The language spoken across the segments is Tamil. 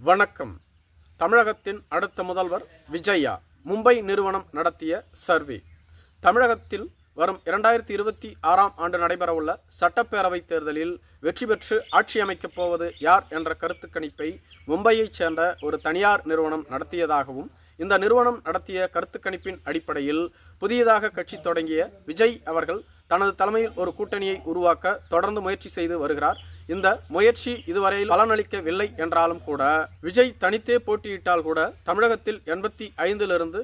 வணக்கம். தமிழகத்தின் அடுத்த முதல்வர் விஜயா மும்பை நிறுவனம் நடத்திய சர்வே. தமிழகத்தில் வரும் இரண்டாயிரத்தி இருபத்தி ஆறாம் ஆண்டு நடைபெறவுள்ள சட்டப்பேரவைத் தேர்தலில் வெற்றி பெற்று ஆட்சி அமைக்கப் போவது யார் என்ற கருத்து கணிப்பை மும்பையைச் சேர்ந்த ஒரு தனியார் நிறுவனம் நடத்தியதாகவும் இந்த நிறுவனம் நடத்திய கருத்து கணிப்பின் அடிப்படையில் புதியதாக கட்சி தொடங்கிய விஜய் அவர்கள் தனது தலைமையில் ஒரு கூட்டணியை உருவாக்க தொடர்ந்து முயற்சி செய்து வருகிறார். இந்த முயற்சி இதுவரையில் பலனளிக்கவில்லை என்றாலும் கூட விஜய் தனித்தே போட்டியிட்டால் கூட தமிழகத்தில் எண்பத்தி ஐந்திலிருந்து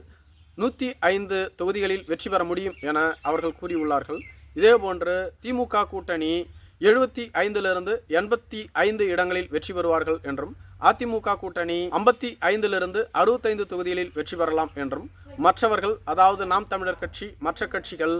நூற்றி ஐந்து தொகுதிகளில் வெற்றி பெற முடியும் என அவர்கள் கூறியுள்ளார்கள். இதேபோன்று திமுக கூட்டணி எழுபத்தி ஐந்திலிருந்து எண்பத்தி ஐந்து இடங்களில் வெற்றி பெறுவார்கள் என்றும் அதிமுக கூட்டணி ஐம்பத்தி ஐந்திலிருந்து அறுபத்தைந்து தொகுதிகளில் வெற்றி பெறலாம் என்றும் மற்றவர்கள் அதாவது நாம் தமிழர் கட்சி மற்ற கட்சிகள்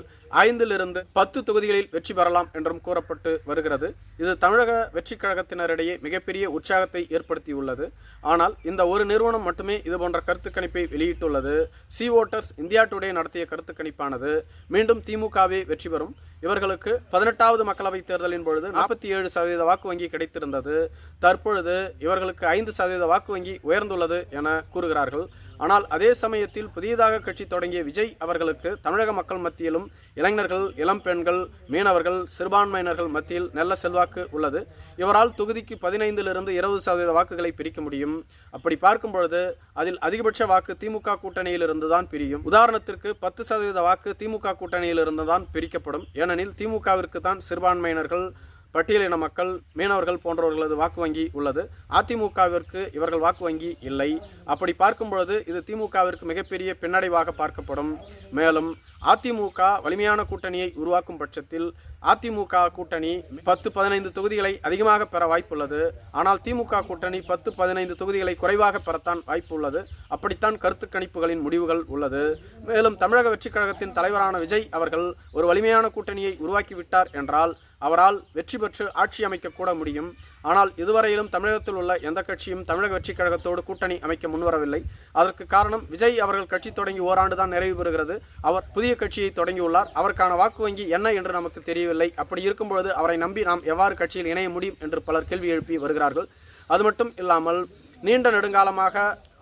ஐந்திலிருந்து பத்து தொகுதிகளில் வெற்றி பெறலாம் என்றும் கூறப்பட்டு வருகிறது. இது தமிழக வெற்றி கழகத்தினரிடையே மிகப்பெரிய உற்சாகத்தை ஏற்படுத்தியுள்ளது. ஆனால் இந்த ஒரு நிறுவனம் மட்டுமே இது போன்ற கருத்து கணிப்பை வெளியிட்டுள்ளது. சி ஓட்டர்ஸ் இந்தியா டுடே நடத்திய கருத்து கணிப்பானது மீண்டும் திமுகவே வெற்றி பெறும். இவர்களுக்கு பதினெட்டாவது மக்களவைத் தேர்தலின் பொழுது நாற்பத்தி ஏழு சதவீத வாக்கு வங்கி கிடைத்திருந்தது. தற்பொழுது இவர்களுக்கு ஐந்து சதவீத வாக்கு வங்கி உயர்ந்துள்ளது என கூறுகிறார்கள். ஆனால் அதே சமயத்தில் புதியதாக கட்சி தொடங்கிய விஜய் அவர்களுக்கு தமிழக மக்கள் மத்தியிலும் இளைஞர்கள் இளம் பெண்கள் மீனவர்கள் சிறுபான்மையினர்கள் மத்தியில் நல்ல செல்வாக்கு உள்ளது. இவரால் தொகுதிக்கு பதினைந்திலிருந்து இருபது சதவீத வாக்குகளை பிரிக்க முடியும். அப்படி பார்க்கும் பொழுது அதில் அதிகபட்ச வாக்கு திமுக கூட்டணியிலிருந்து தான் பிரியும். உதாரணத்திற்கு பத்து சதவீத வாக்கு திமுக கூட்டணியிலிருந்து தான் பிரிக்கப்படும். ஏனெனில் திமுகவிற்கு தான் சிறுபான்மையினர்கள் பட்டியலின மக்கள் மீனவர்கள் போன்றவர்களது வாக்கு வங்கி உள்ளது. அதிமுகவிற்கு இவர்கள் வாக்கு வங்கி இல்லை. அப்படி பார்க்கும் பொழுது இது திமுகவிற்கு மிகப்பெரிய பின்னடைவாக பார்க்கப்படும். மேலும் அதிமுக வலிமையான கூட்டணியை உருவாக்கும் பட்சத்தில் அதிமுக கூட்டணி பத்து பதினைந்து தொகுதிகளை அதிகமாக பெற வாய்ப்புள்ளது. ஆனால் திமுக கூட்டணி பத்து பதினைந்து தொகுதிகளை குறைவாக பெறத்தான் வாய்ப்பு உள்ளது அப்படித்தான் கருத்து கணிப்புகளின் முடிவுகள் உள்ளது. மேலும் தமிழக வெற்றிக் கழகத்தின் தலைவரான விஜய் அவர்கள் ஒரு வலிமையான கூட்டணியை உருவாக்கிவிட்டார் என்றால் அவரால் வெற்றி பெற்று ஆட்சி அமைக்கக்கூட முடியும். ஆனால் இதுவரையிலும் தமிழகத்தில் உள்ள எந்த கட்சியும் தமிழக வெற்றி கழகத்தோடு கூட்டணி அமைக்க முன்வரவில்லை. அதற்கு காரணம் விஜய் அவர்கள் கட்சி தொடங்கி ஓராண்டு தான் நிறைவு பெறுகிறது. அவர் புதிய கட்சியை தொடங்கியுள்ளார். அவருக்கான வாக்கு வங்கி என்ன என்று நமக்கு தெரியவில்லை. அப்படி இருக்கும்பொழுது அவரை நம்பி நாம் எவ்வாறு கட்சியில் இணைய முடியும் என்று பலர் கேள்வி எழுப்பி வருகிறார்கள். அது மட்டும் இல்லாமல் நீண்ட நெடுங்காலமாக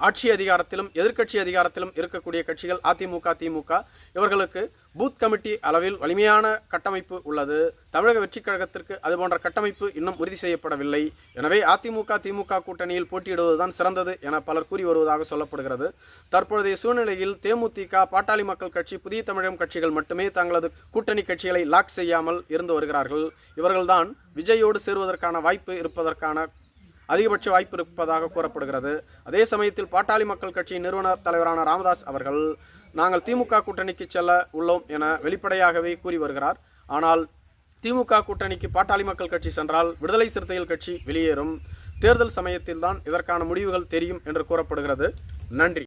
ஆட்சி அதிகாரத்திலும் எதிர்க்கட்சி அதிகாரத்திலும் இருக்கக்கூடிய கட்சிகள் அதிமுக திமுக இவர்களுக்கு பூத் கமிட்டி அளவில் வலிமையான கட்டமைப்பு உள்ளது. தமிழக வெற்றிக் கழகத்திற்கு அதுபோன்ற கட்டமைப்பு இன்னும் உறுதி செய்யப்படவில்லை. எனவே அதிமுக திமுக கூட்டணியில் போட்டியிடுவதுதான் சிறந்தது என பலர் கூறி வருவதாக சொல்லப்படுகிறது. தற்பொழுதைய சூழ்நிலையில் தேமுதிக பாட்டாளி மக்கள் கட்சி புதிய தமிழகம் கட்சிகள் மட்டுமே தங்களது கூட்டணி கட்சிகளை லாக் செய்யாமல் இருந்து வருகிறார்கள். இவர்கள்தான் விஜயோடு சேருவதற்கான வாய்ப்பு இருப்பதற்கான அதிகபட்ச வாய்ப்பு இருப்பதாக கூறப்படுகிறது. அதே சமயத்தில் பாட்டாளி மக்கள் கட்சியின் நிறுவனர் தலைவரான ராமதாஸ் அவர்கள் நாங்கள் திமுக கூட்டணிக்கு செல்ல உள்ளோம் என வெளிப்படையாகவே கூறி வருகிறார். ஆனால் திமுக கூட்டணிக்கு பாட்டாளி மக்கள் கட்சி சென்றால் விடுதலை சிறுத்தைகள் கட்சி வெளியேறும். தேர்தல் சமயத்தில்தான் இதற்கான முடிவுகள் தெரியும் என்று கூறப்படுகிறது. நன்றி.